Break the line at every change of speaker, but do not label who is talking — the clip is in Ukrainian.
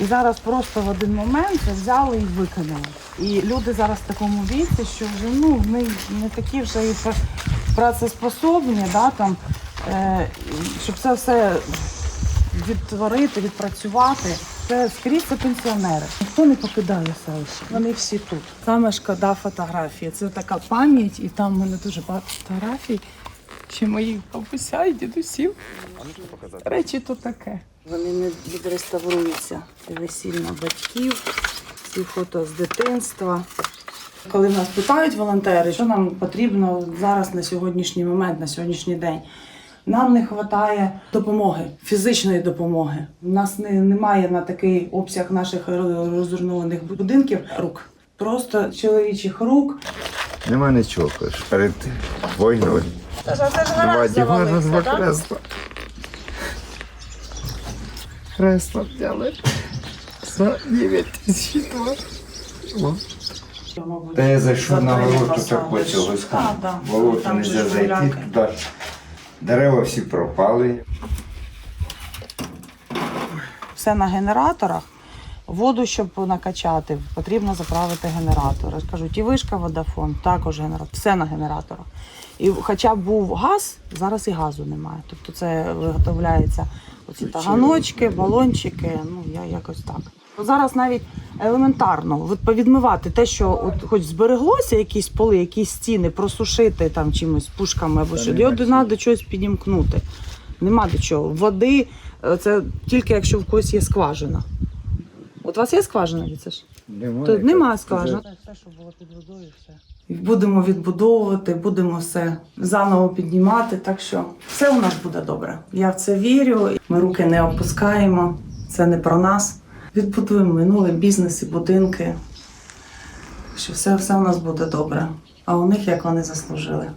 І зараз просто в один момент це взяли і викинули. І люди зараз в такому віці, що вже ну не, не такі вже і працеспособні, да, там, е, щоб це все відтворити, відпрацювати. Це скрізь це пенсіонери. Ніхто не покидає селище. Вони всі тут. Саме шкода фотографії. Це така пам'ять, і там в мене дуже багато фотографій. Чи моїх бабуся і дідусів. Речі то таке. Вони не відреставруються. Весільна батьків, ці фото з дитинства. Коли нас питають волонтери, що нам потрібно зараз на сьогоднішній момент, на сьогоднішній день. Нам не вистачає допомоги, фізичної допомоги. У нас не, немає на такий обсяг наших ро- розруйнованих будинків рук. Просто чоловічих рук.
Нема нічого перед війною. Два дивана, два кресла. Кресла взяли за 9 тисяч доларів. Та я зайшов на
ворота
так цього
А, Ворота
не можна зайти туди. Дерева всі пропали.
все на генераторах. Воду, щоб накачати, потрібно заправити генератор. Я кажу, ті вишка, водафон, також генератор, все на генераторах. І хоча б був газ, зараз і газу немає. Тобто це виготовляються оці таганочки, балончики, ну я якось так. Зараз навіть елементарно від- повідмивати те, що от хоч збереглося, якісь поли, якісь стіни, просушити там чимось пушками або що, його треба до чогось підімкнути. Нема до чого. Води е, це тільки якщо в когось є скважина. От у вас є скважина від це ж?
Немає.
Тут немає скважин. Все, що було під водою, все. Будемо відбудовувати, будемо все заново піднімати. Так що все у нас буде добре. Я в це вірю. Ми руки не опускаємо. Це не про нас. Відбудуємо минуле бізнес і будинки. Що все, все у нас буде добре. А у них як вони заслужили.